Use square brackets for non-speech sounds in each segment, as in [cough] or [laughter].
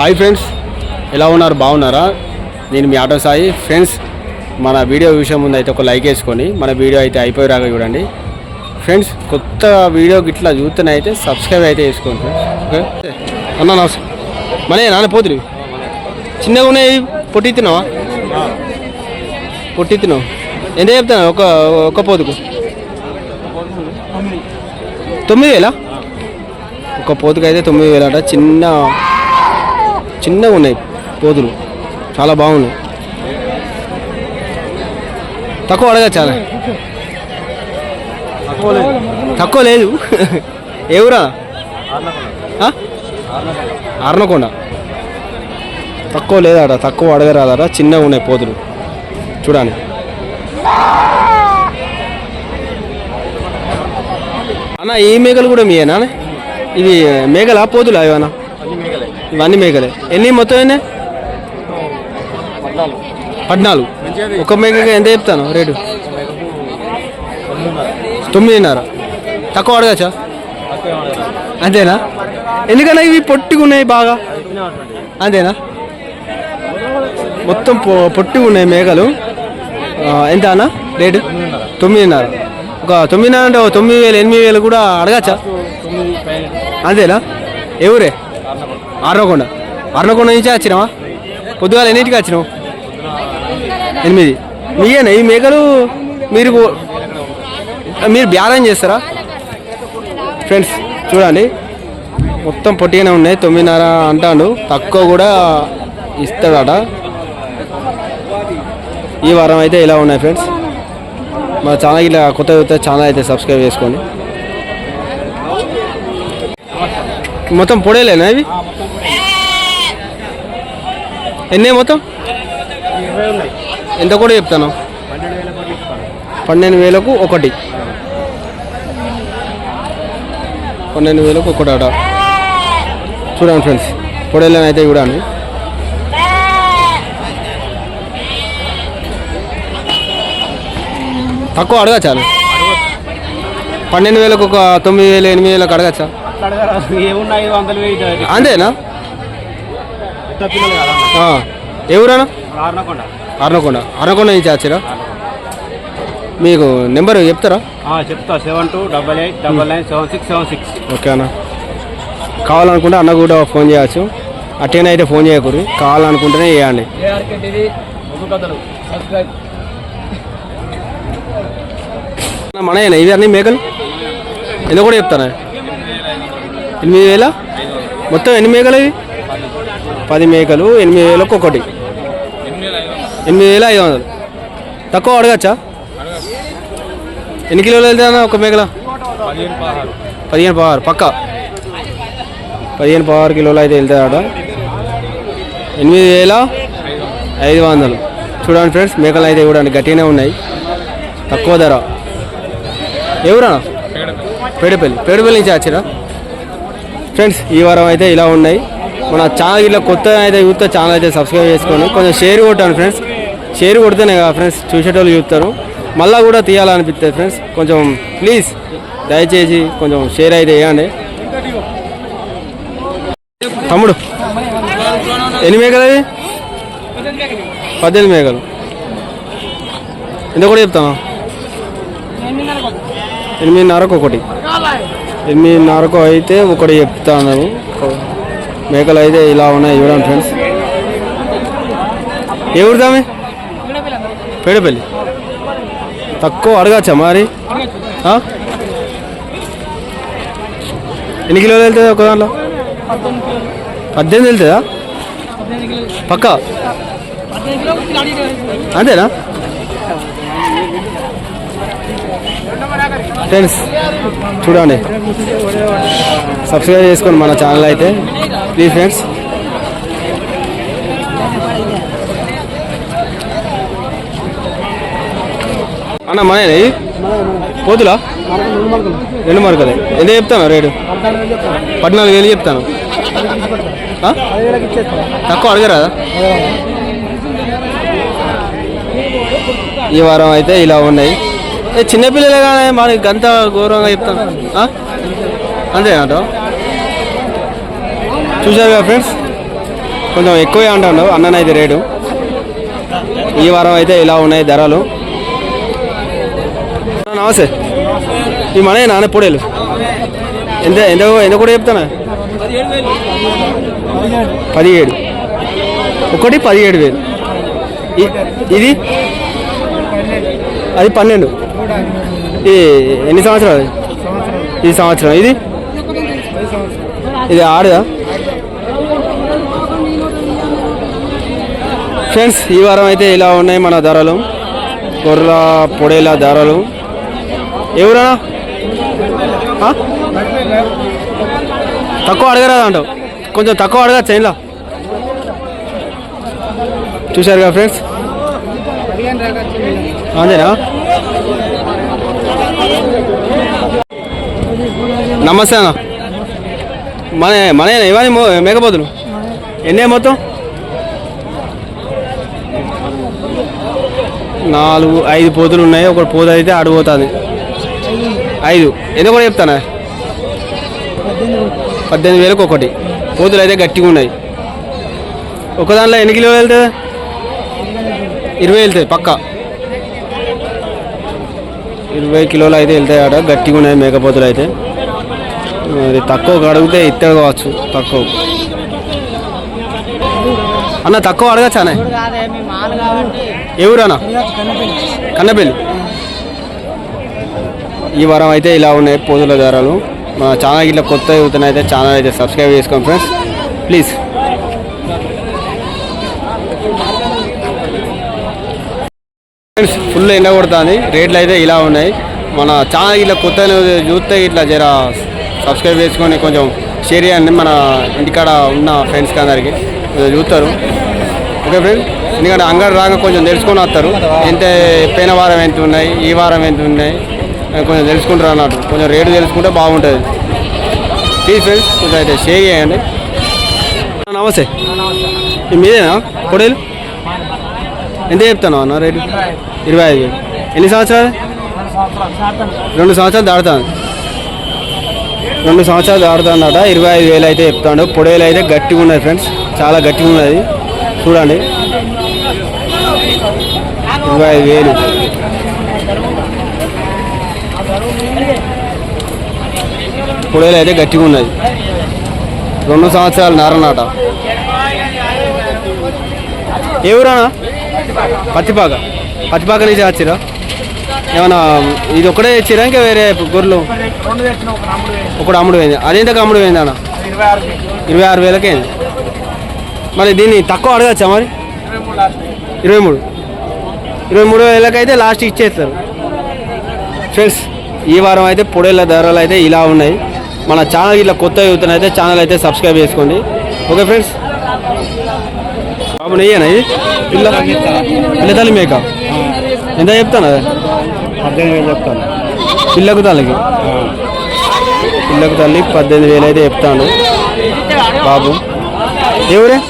Hi friends ఎలా ఉన్నారు? బాగున్నారా? నేను మీ ఆటో సాయి. ఫ్రెండ్స్ మన వీడియో విషయం ముందు అయితే ఒక లైక్ వేసుకొని మన వీడియో అయితే అయిపోయేలాగా చూడండి. ఫ్రెండ్స్ కొత్త వీడియో గిట్లా చూస్తేనే అయితే సబ్స్క్రైబ్ అయితే చేసుకోండి ఓకే? అన్న నమస్తే మనే నాన్న పోతురు. చిన్నగా ఉన్నాయి పొట్టి తిన్నావా? పొట్టి తిన్నావు. ఎంత చెప్తాను ఒక ఒక పోతుకు. తొమ్మిది వేలా? ఒక పోతుకు అయితే తొమ్మిది వేలట. చిన్న చిన్నగా ఉన్నాయి పోతులు చాలా బాగున్నాయి. తక్కువ అడగా చాలా. తక్కువ లేదు. [laughs] ఎవరా? అర్నకొండ తక్కువ లేదాడ తక్కువ అడగరాదట చిన్నగా ఉన్నాయి పోతులు. చూడండి అన్న ఈ మేకలు కూడా మీయేనా? ఇది మేకలా పోతులు అవి అన్నా ఇవన్నీ మేకలే. ఎన్ని మొత్తం ఎన్ని పద్నాలుగు. ఒక మేకకి ఎంత చెప్తాను రేటు? తొమ్మిదిన్నర. తక్కువ అడగచ్చా? అంతేనా? ఎందుకన్నా ఇవి పొట్టిగా ఉన్నాయి బాగా? అంతేనా? మొత్తం పొ పొట్టిగా ఉన్నాయి మేకలు. ఎంత అన్న? రేటు? తొమ్మిదిన్నర. ఒక తొమ్మిదిన్నర అంటే ఒక తొమ్మిది వేలు ఎనిమిది వేలు కూడా అడగచ్చా? అంతేనా? ఎవరే? అర్నకొండ అర్నకొండ నుంచి వచ్చినావా? పొద్దుగాల ఎన్నింటికి వచ్చినావు? ఎనిమిది. మీయేనా ఈ మేకలు మీరు మీరు బ్యాలెన్స్ చేస్తారా? ఫ్రెండ్స్ చూడండి. మొత్తం పొట్టిగానే ఉన్నాయి. తొమ్మిదిన్నర అంటాడు. తక్కువ కూడా ఇస్తాడట. ఈ వారం అయితే ఇలా ఉన్నాయి ఫ్రెండ్స్. మా ఛానల్ ఇలా కొత్త కొత్త ఛానల్ అయితే సబ్స్క్రైబ్ చేసుకోండి మొత్తం పొడేలేనా ఇవి? ఎన్ని మొత్తం? ఎంత కూడా చెప్తాను. పన్నెండు వేలకు ఒకటి పన్నెండు వేలకు ఒకటి. అట చూడండి ఫ్రెండ్స్ పొడేలని అయితే చూడండి. తక్కువ అడగచ్చా. పన్నెండు వేలకు ఒక తొమ్మిది వేలు ఎనిమిది వేలకు అడగచ్చా? ఏమున్నా ఐదు వందలు వెయ్యి అంతేనా? ఎవరన్నా? అర్నకొండ అర్నకొండ నుంచి వచ్చారా? మీకు నెంబర్ చెప్తారా? చెప్తా. Seven two double eight double nine seven six seven six. Okay అన్న. కావాలనుకుంటే అన్న కూడా ఫోన్ చేయవచ్చు అట్టేనే అయితే ఫోన్ చేయకూడదు. కావాలనుకుంటేనే చేయండి. అన్న, మనయేనా ఇవి అన్ని మేకలు? ఎందుకు కూడా చెప్తానా? ఎనిమిది వేల? మొత్తం ఎన్ని మేకలు ఇవి పది మేకలు ఎనిమిది వేలకు ఒకటి. ఎనిమిది వేల ఐదు వందలు. తక్కువ అడగచ్చా? ఎన్ని కిలోలు వెళ్తానా ఒక మేకల? పదిహేను పదహారు పక్క? పదిహేను పదహారు కిలోలు అయితే వెళ్తాయట. ఎనిమిది వేల ఐదు వందలు. చూడండి ఫ్రెండ్స్ మేకలు అయితే చూడండి గట్టిగానే ఉన్నాయి. తక్కువ ధర. ఎవరా పేడపల్లి. పేడపల్లి నుంచి వచ్చారా? ఫ్రెండ్స్ ఈ వారం అయితే ఇలా ఉన్నాయి. మన ఛానల్ ఇలా కొత్త అయితే చూస్తే ఛానల్ అయితే సబ్స్క్రైబ్ చేసుకోండి. కొంచెం షేర్ కొట్టాను ఫ్రెండ్స్ షేర్ కొడితేనే కదా ఫ్రెండ్స్ చూసేటోళ్ళు చూస్తారు. మళ్ళీ కూడా తీయాలనిపిస్తుంది ఫ్రెండ్స్ కొంచెం ప్లీజ్ దయచేసి కొంచెం షేర్ అయితే వేయండి తమ్ముడు ఎన్ని మేకలు అది పద్దెనిమిది మేకలు. ఎంత కూడా చెప్తాను ఎనిమిదిన్నరకు ఒకటి. ఎనిమిదిన్నరకు అయితే ఒకటి చెప్తాను. మేకలు అయితే ఇలా ఉన్నాయి చూడండి ఫ్రెండ్స్ ఏ ఊరుదామే పేడపల్లి. తక్కువ అడగచ్చా మరి? ఎన్ని కిలోలు వెళ్తుంది ఒక దాంట్లో? పద్దెనిమిది వెళ్తుందా? పక్క? అంతేనా? ఫ్రెండ్స్ చూడండి. సబ్స్క్రైబ్ చేసుకోండి మన ఛానల్ అయితే. ప్లీజ్ ఫ్రెండ్స్ అన్న మనది పోతులా? రెండు మార్కలే. ఎంత చెప్తాను రేటు? పద్నాలుగు వేలు చెప్తాను. తక్కువ అడగరాదా ఈ వారం అయితే ఇలా ఉన్నాయి. చిన్నపిల్లలే కానీ మనకి అంత గౌరవంగా చెప్తాను అంతే అంట. చూసారు కదా ఫ్రెండ్స్ కొంచెం ఎక్కువే అంటాడు అన్ననైతే రేటు. ఈ వారం అయితే ఇలా ఉన్నాయి ధరలు. నమస్తే. ఈ మన నాన్న పొడేలు. ఎంత ఎంత ఎంత కూడా చెప్తానా? పదిహేడు. ఒకటి పదిహేడు వేలు. ఇది? అది పన్నెండు. ఎన్ని సంవత్సరాలు? ఇది సంవత్సరం. ఇది? ఇది ఆడదా? ఫ్రెండ్స్ ఈ వారం అయితే ఇలా ఉన్నాయి మన ధరలు. గొర్రెల పొడేల ధరలు. ఎవరా తక్కువ అడగరాదా అంటావు. కొంచెం తక్కువ అడగచ్చు ఇలా చూశారు కదా ఫ్రెండ్స్ అంతేనా? నమస్తే అన్న. మన మన ఇవన్నీ మేకపోతులు? ఎన్నే మొత్తం? నాలుగు ఐదు పోతులు ఉన్నాయి. ఒక పోత అయితే అడిగిపోతుంది ఐదు. ఎన్ని కూడా చెప్తానా? పద్దెనిమిది వేలకు ఒకటి. పోతులు అయితే గట్టిగా ఉన్నాయి. ఒక దాంట్లో ఎన్ని కిలోలు వెళ్తుంది? ఇరవై వెళ్తుంది పక్క. ఇరవై కిలోలు అయితే వెళ్తాయి ఆడ. గట్టిగా ఉన్నాయి మేకపోతులు అయితే. మరి తక్కువ అడిగితే ఇస్తాడు కావచ్చు తక్కువ. అన్న తక్కువ అడగచ్చానే ఎవరన్నా కన్నపల్లి ఈ వారం అయితే ఇలా ఉన్నాయి పోతుల ధరలు మా ఛానల్ ఇట్లా కొత్త యువతను అయితే ఛానల్ అయితే సబ్స్క్రైబ్ చేసుకోండి ఫ్రెండ్స్. ప్లీజ్. ఫ్రెండ్స్ ఫుల్ ఎండ కొడుతుంది. రేట్లు అయితే ఇలా ఉన్నాయి. మన ఛానల్ ఇట్లా కొత్త చూస్తే ఇట్లా జర సబ్స్క్రైబ్ చేసుకొని కొంచెం షేర్ చేయండి. మన ఇంటికాడ ఉన్న ఫ్రెండ్స్కి అందరికి. కొంచెం చూస్తారు. ఓకే ఫ్రెండ్స్ ఎందుకంటే అంగడి రాగా కొంచెం తెలుసుకొని వస్తారు. ఎంత పోయిన వారం ఎంత ఉన్నాయి ఈ వారం ఎంత ఉన్నాయి కొంచెం తెలుసుకుంటారు అన్నట్టు. కొంచెం రేటు తెలుసుకుంటే బాగుంటుంది. ప్లీజ్ ఫ్రెండ్స్ కొంచెం అయితే షేర్ చేయండి. నమస్తే. మీదేనా? పొడేలు? ఎంత చెప్తాను అన్న రేటు ఇరవై ఐదు. ఎన్ని సంవత్సరాలు? రెండు సంవత్సరాలు దాడుతాను రెండు సంవత్సరాలు దాడుతాడట ఇరవై ఐదు వేలు అయితే చెప్తాడు. పొడేలు అయితే గట్టిగా ఉన్నది ఫ్రెండ్స్. చాలా గట్టిగా ఉన్నది. చూడండి. ఇరవై ఐదు వేలు. పొడేలు అయితే గట్టిగా ఉన్నది. రెండు సంవత్సరాలు నారనాట ఏ ఊరానా పత్తిపాక. పత్తిపాక నుంచి వచ్చిరా? ఏమన్నా ఇది ఒకటే తెచ్చిరా ఇంకా వేరే గొర్రెలు? ఒకటి అమ్ముడు పోయింది. అదేంతకు అమ్ముడు పోయింది అన్న? ఇరవై ఆరు వేలకే మరి దీన్ని తక్కువ అడగచ్చా మరి? ఇరవై మూడు. ఇరవై మూడు వేలకైతే లాస్ట్ ఇచ్చేస్తారు. ఫ్రెండ్స్ ఈ వారం అయితే పొడేళ్ళ ధరలు అయితే ఇలా ఉన్నాయి. మన ఛానల్ ఇట్లా కొత్త యూత్ అయితే ఛానల్ అయితే సబ్స్క్రైబ్ చేసుకోండి. ఓకే ఫ్రెండ్స్ బాబు నెయ్యేనా ఇది? పిల్ల? పిల్ల తల్లి మేక? ఎంత చెప్తాను? అదే పద్దెనిమిది వేలు చెప్తాను. పిల్లకు తల్లికి? పిల్లకు తల్లి పద్దెనిమిది వేలు అయితే చెప్తాను. బాబు. ఎవరే?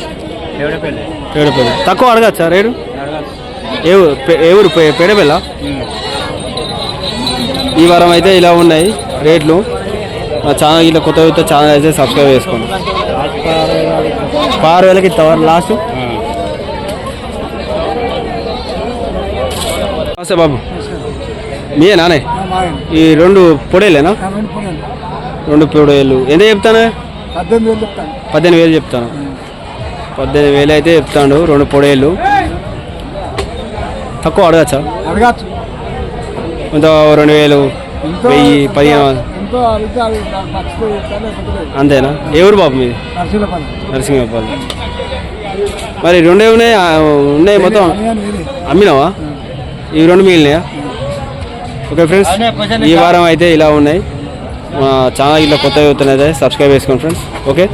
ఏడుపల్లి తక్కువ అడగచ్చా రేడు ఏ ఊరు ఏ ఊరు పె- ఈ వారం అయితే ఇలా ఉన్నాయి రేట్లు. మా ఛానల్ ఇట్లా కొత్త కొత్త ఛానల్ అయితే సబ్స్క్రైబ్ చేసుకోండి. ఆరు వేలకి ఇస్తావారు లాస్ట్? నమస్తే బాబు. మీయే నానే? ఈ రెండు పొడేలేనా? రెండు పొడేలు. ఎంత చెప్తాను? పద్దెనిమిది వేలు చెప్తాను. పద్దెనిమిది వేలు అయితే చెప్తాడు. రెండు పొడేళ్ళు తక్కువ అడగచ్చా? అడగచ్చు. కొంత రెండు వేలు వెయ్యి పదిహేను. అంతేనా? ఏ ఊరు బాబు మీది? నరసింహపల్లి. మరి రెండే ఉన్నాయి ఉన్నాయి మొత్తం. అమ్మినావా? ఇవి రెండు మిగిలినాయా? ఓకే ఫ్రెండ్స్ ఈ వారం అయితే ఇలా ఉన్నాయి. మా ఛానల్ ఇట్లా కొత్త అవుతున్నాయి సబ్స్క్రైబ్ చేసుకోండి ఫ్రెండ్స్ ఓకే